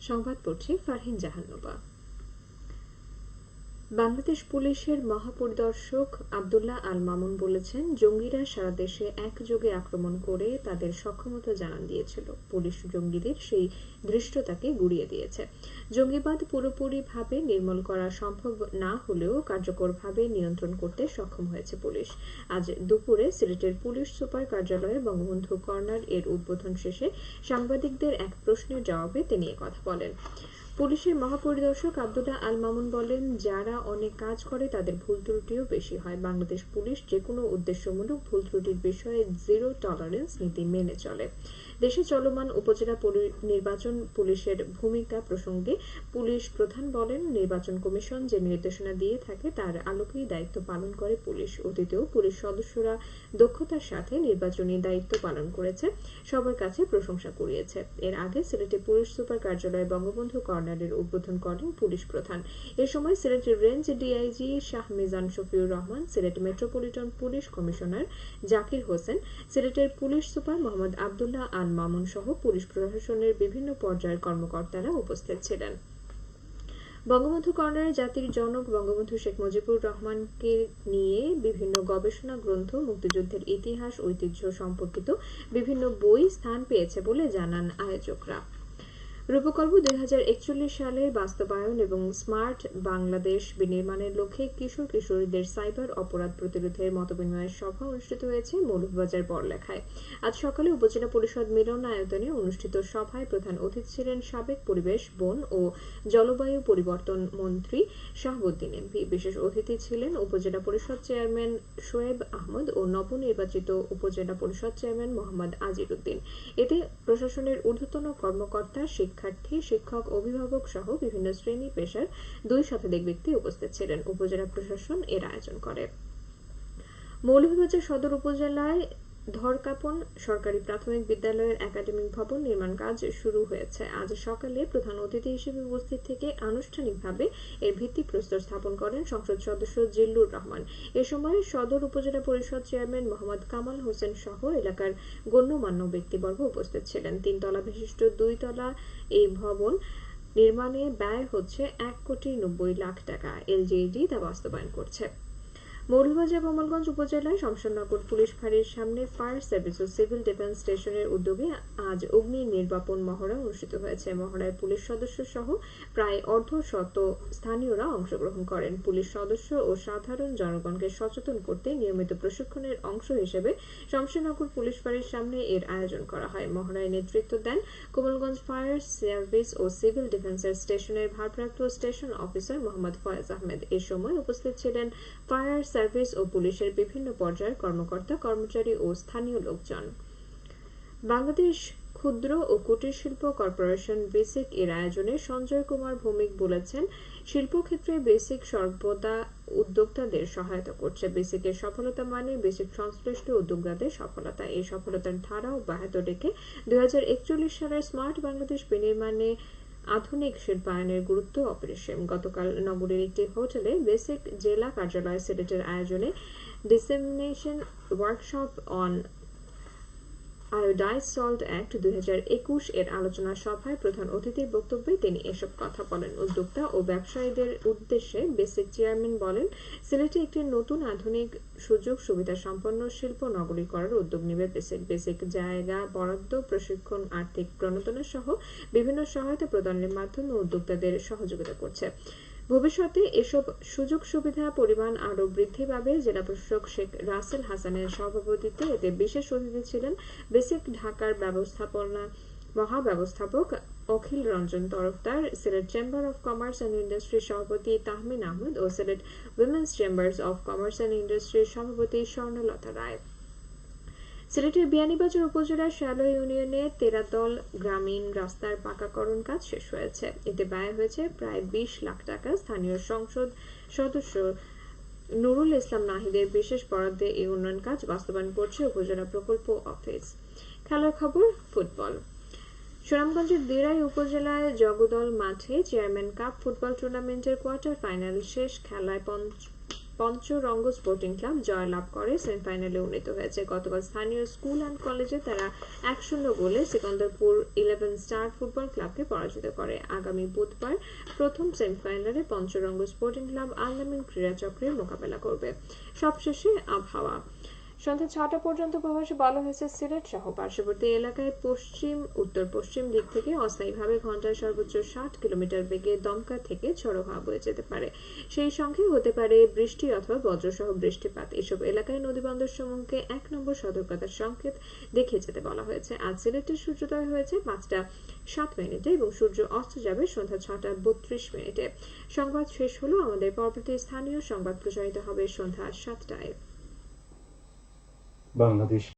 সংবাদ পড়ছি ফারহিন জাহান্নুবা বাংলাদেশ পুলিশের মহাপরিদর্শক আবদুল্লাহ আল মামুন বলেছেন, জঙ্গিরা সারা দেশে একযোগে আক্রমণ করে তাদের সক্ষমতা জানান দিয়েছিল। পুলিশ জঙ্গিদের সেই দৃষ্টতাকে গুড়িয়ে দিয়েছে। জঙ্গিবাদ পুরোপুরিভাবে নির্মূল করা সম্ভব না হলেও কার্যকরভাবে নিয়ন্ত্রণ করতে সক্ষম হয়েছে পুলিশ। আজ দুপুরে সিলেটের পুলিশ সুপার কার্যালয়ে বঙ্গবন্ধু কর্নার এর উদ্বোধন শেষে সাংবাদিকদের এক প্রশ্নের জবাবে তিনি কথা বলেন। পুলিশের মহাপরিদর্শক আব্দুল্লাহ আল মামুন বলেন, যারা অনেক কাজ করে তাদের ভুল ত্রুটিও বেশি হয়। বাংলাদেশ পুলিশ যে কোনো উদ্দেশ্যমূলক ভুল ত্রুটির বিষয়ে জিরো টলারেন্স নীতি মেনে চলে। দেশে চলমান উপজেলা নির্বাচন পুলিশের ভূমিকা প্রসঙ্গে পুলিশ প্রধান বলেন, নির্বাচন কমিশন যে নির্দেশনা দিয়ে থাকে তার আলোকেই দায়িত্ব পালন করে পুলিশ। অতীতেও পুলিশ সদস্যরা দক্ষতার সাথে নির্বাচনী দায়িত্ব পালন করেছে, সবার কাছে প্রশংসা কুড়িয়েছে। এর আগে সিলেটে পুলিশ সুপার কার্যালয়ে বঙ্গবন্ধু কর্নারের উদ্বোধন করেন পুলিশ প্রধান। এ সময় সিলেটের range DIG Shah Mizan Shafiur Rahman, Sylhet metropolitan police commissioner Zakir Hossain, সিলেটের পুলিশ সুপার মোহাম্মদ আবদুল্লাহ আল মামুন সহ পুলিশ প্রশাসনের বিভিন্ন পর্যায়ের কর্মকর্তারা উপস্থিত ছিলেন। বঙ্গবন্ধু কর্নারে জাতির জনক বঙ্গবন্ধু শেখ মুজিবুর রহমানকে নিয়ে বিভিন্ন গবেষণা গ্রন্থ, মুক্তিযুদ্ধের ইতিহাস, ঐতিহ্য সম্পর্কিত বিভিন্ন বই স্থান পেয়েছে বলে জানান আয়োজকরা। রূপকল্প দুই সালের বাস্তবায়ন এবং স্মার্ট বাংলাদেশ বিনির্মাণের লক্ষ্যে কিশোর কিশোরীদের সাইবার অপরাধ প্রতিরোধের মতবিনিময় সভা অনুষ্ঠিত হয়েছে মৌলভীবাজার বড়লেখায়। আজ সকালে উপজেলা পরিষদ মিলনায়তনে অনুষ্ঠিত সভায় প্রধান অতিথি ছিলেন সাবেক পরিবেশ, বন ও জলবায়ু পরিবর্তন মন্ত্রী শাহবুদ্দিন এমপি। বিশেষ অতিথি ছিলেন উপজেলা পরিষদ চেয়ারম্যান শোয়েব আহমদ ও নবনির্বাচিত উপজেলা পরিষদ চেয়ারম্যান মোহাম্মদ আজির উদ্দিন এতে প্রশাসনের ঊর্ধ্বতন কর্মকর্তা শিক্ষার্থী, শিক্ষক, অভিভাবক সহ বিভিন্ন শ্রেণি পেশার দুই শতাধিক ব্যক্তি উপস্থিত ছিলেন। উপজেলা প্রশাসন এর আয়োজন করে। মৌলভীবাজার সদর উপজেলায় ধরকাপন সরকারি প্রাথমিক বিদ্যালয়ের একাডেমিক ভবন নির্মাণ কাজ শুরু হয়েছে। আজ সকালে প্রধান অতিথি হিসেবে উপস্থিত থেকে আনুষ্ঠানিকভাবে এর ভিত্তিপ্রস্তর স্থাপন করেন সংসদ সদস্য জিল্লুর রহমান। এ সময় সদর উপজেলা পরিষদ চেয়ারম্যান মোহাম্মদ কামাল হোসেন সহ এলাকার গণ্যমান্য ব্যক্তিবর্গ উপস্থিত ছিলেন। তিনতলা বিশিষ্ট দুই তলা এই ভবন নির্মাণে ব্যয় হচ্ছে এক কোটি নব্বই লাখ টাকা। এলজিইডি তা বাস্তবায়ন করছে। মৌলভীবাজার কমলগঞ্জ উপজেলায় শমশাননগর পুলিশ ফাঁড়ির সামনে ফায়ার সার্ভিস ও সিভিল ডিফেন্স স্টেশনের উদ্যোগে আজ অগ্নি নির্বাপন মহড়া অনুষ্ঠিত হয়েছে। মহড়ায় পুলিশ সদস্য সহ প্রায় অর্ধ শত স্থানীয়রা অংশগ্রহণ করেন। পুলিশ সদস্য ও সাধারণ জনগণকে সচেতন করতে নিয়মিত প্রশিক্ষণের অংশ হিসেবে শমশাননগর পুলিশ ফাঁড়ির সামনে এর আয়োজন করা হয়। মহড়ায় নেতৃত্ব দেন কোমলগঞ্জ ফায়ার সার্ভিস ও সিভিল ডিফেন্সের স্টেশনের ভারপ্রাপ্ত স্টেশন অফিসার মোহাম্মদ ফয়েজ আহমেদ। এ সময় উপস্থিত ছিলেন ফায়ার সার্ভিস ও পুলিশের বিভিন্ন পর্যায়ের কর্মকর্তা, কর্মচারী ও স্থানীয় লোকজন। বাংলাদেশ ক্ষুদ্র ও কুটির শিল্প কর্পোরেশন বেসিক এর আয়োজনে সঞ্জয় কুমার ভৌমিক বলেছেন, শিল্পক্ষেত্রে বেসিক সর্বদা উদ্যোক্তাদের সহায়তা করছে। বেসিকের সফলতা মানে বেসিক সংশ্লিষ্ট উদ্যোক্তাদের সফলতা। এই সফলতার ধারা অব্যাহত রেখে দুই সালের স্মার্ট বাংলাদেশ বিনির্মাণে আধুনিক শিল্পায়নের গুরুত্ব অপরিসীম। গতকাল নগরীর একটি হোটেলে বেসিক জেলা কার্যালয় সিলেটের আয়োজনে dissemination workshop on iodize salt act দু হাজার একুশ এর আলোচনা সভায় প্রধান অতিথির বক্তব্যে তিনি এসব কথা বলেন। উদ্যোক্তা ও ব্যবসায়ীদের উদ্দেশ্যে বেসিক চেয়ারম্যান বলেন, সিলেটে একটি নতুন আধুনিক সুযোগ সুবিধা সম্পন্ন শিল্প নগরী করার উদ্যোগ নেবে বেসিক। বেসিক জায়গা, বরাদ্দ, প্রশিক্ষণ, আর্থিক প্রণোদনা সহ বিভিন্ন সহায়তা প্রদানের মাধ্যমে উদ্যোক্তাদের সহযোগিতা করছে। ভবিষ্যতে এসব সুযোগ সুবিধা পরিমাণ আরও বৃদ্ধি পাবে, জেলা প্রশাসক শেখ রাসেল হাসানের সভাপতিত্বে এতে বিশেষ অতিথি ছিলেন বেসিক ঢাকার ব্যবস্থাপনা মহাব্যবস্থাপক Akhil Ranjan Tarafdar, Sylhet chamber of commerce and ইন্ডাস্ট্রির সভাপতি তাহমিন আহমেদ ও Sylhet women's chambers of commerce and ইন্ডাস্ট্রির সভাপতি স্বর্ণলতা রায়। সিলেটের বিয়ানীবাজার উপজেলার শ্যালো ইউনিয়নে তেরাদল গ্রামীণ রাস্তার পাকাকরণ কাজ শেষ হয়েছে। এতে ব্যয় হয়েছে প্রায় বিশ লাখ টাকা। স্থানীয় সংসদ সদস্য নুরুল ইসলাম নাহিদের বিশেষ বরাদ্দে এই উন্নয়ন কাজ বাস্তবায়ন করছে উপজেলা প্রকল্প অফিস। খেলার খবর, ফুটবল। সুনামগঞ্জের দিরাই উপজেলায় জগদল মাঠে চেয়ারম্যান কাপ ফুটবল টুর্নামেন্টের কোয়ার্টার ফাইনাল শেষ খেলায় পঞ্চরঙ্গ স্পোর্টিং ক্লাব জয়লাভ করে। সেমিফাইনালে উন্নীত হয়েছে। গতকাল স্থানীয় স্কুল অ্যান্ড কলেজে তারা এক শূন্য গোলে সিকন্দরপুর ইলেভেন স্টার ফুটবল ক্লাবকে পরাজিত করে। আগামী বুধবার প্রথম সেমিফাইনালে পঞ্চরঙ্গ স্পোর্টিং ক্লাব আলামিন ক্রীড়া চক্রের মোকাবেলা করবে। সবশেষে আবহাওয়া। সন্ধ্যা ছটা পর্যন্ত প্রবাসে বলা হয়েছে সিলেট সহ পার্শ্ববর্তী এলাকায় পশ্চিম উত্তর পশ্চিম দিক থেকে অস্থায়ীভাবে ঘন্টায় সর্বোচ্চ ষাট কিলোমিটার বেগে দমকা থেকে ঝড়ো হাওয়া বয়ে যেতে পারে। সেই সঙ্গে হতে পারে বৃষ্টি অথবা বজ্রসহ বৃষ্টিপাত। এসব এলাকায় নদীবন্দর সমূহকে এক নম্বর সতর্কতার সংকেত দেখিয়ে যেতে বলা হয়েছে। আজ সিলেটের সূর্যোদয় হয়েছে পাঁচটা সাত মিনিটে এবং সূর্য অস্ত যাবে সন্ধ্যা ছটা বত্রিশ মিনিটে। সংবাদ শেষ হলো আমাদের পরবর্তী স্থানীয় সংবাদ প্রচারিত হবে সন্ধ্যা সাতটায়। বাংলাদেশ